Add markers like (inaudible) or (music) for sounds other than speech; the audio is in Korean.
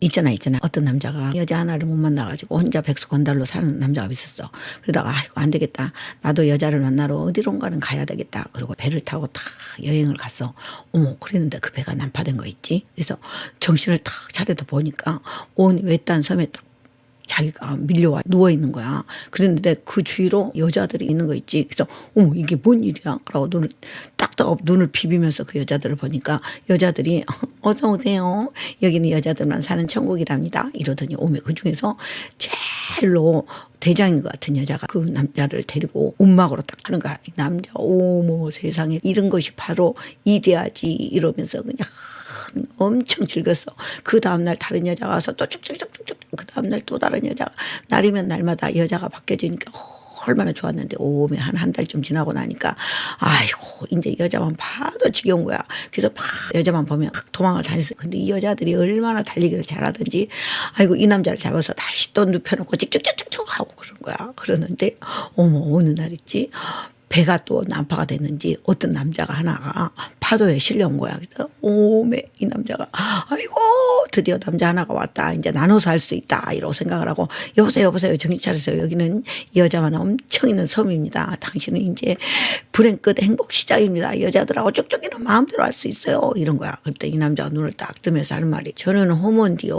있잖아 있잖아 어떤 남자가 여자 하나를 못 만나가지고 혼자 백수 건달로 사는 남자가 있었어 그러다가 아이고 안 되겠다 나도 여자를 만나러 어디론가는 가야 되겠다 그리고 배를 타고 다 여행을 갔어 어머 그랬는데 그 배가 난파된 거 있지 그래서 정신을 탁 차려도 보니까 온 외딴 섬에 딱 자기가 밀려와 누워 있는 거야. 그랬는데 그 주위로 여자들이 있는 거 있지. 그래서 어머 이게 뭔 일이야? 그러고 눈을 딱딱 눈을 비비면서 그 여자들을 보니까 여자들이 (laughs) 어서 오세요. 여기는 여자들만 사는 천국이랍니다. 이러더니 오메 그 중에서 제일로 대장인 것 같은 여자가 그 남자를 데리고 움막으로 딱 하는 거야. 이 남자 어머 세상에 이런 것이 바로 이돼야지 이러면서 그냥 (laughs) 엄청 즐겼어. 그 다음날 다른 여자가 와서 또 쭉쭉쭉쭉쭉 그 다음날 또 다른 여자가 날이면 날마다 여자가 바뀌어지니까 얼마나 좋았는데 오메 한 한 달쯤 지나고 나니까 아이고 이제 여자만 봐도 지겨운 거야. 그래서 막 여자만 보면 막 도망을 다녔어. 근데 이 여자들이 얼마나 달리기를 잘하든지 아이고 이 남자를 잡아서 다시 또 눕혀놓고 찍찍찍찍 하고 그런 거야. 그러는데 어머 어느 날 있지 배가 또 난파가 됐는지 어떤 남자가 하나가 파도에 실려온 거야. 그래서 오메 이 남자가 아이고 드디어 남자 하나가 왔다. 이제 나눠서 할 수 있다. 이러고 생각을 하고 여보세요 여보세요 정신 차리세요. 여기는 이 여자만 엄청 있는 섬입니다. 당신은 이제 불행 끝 행복 시작입니다. 여자들하고 쭉쭉이는 마음대로 할 수 있어요. 이런 거야. 그때 이 남자가 눈을 딱 뜨면서 하는 말이 저는 호모인데요.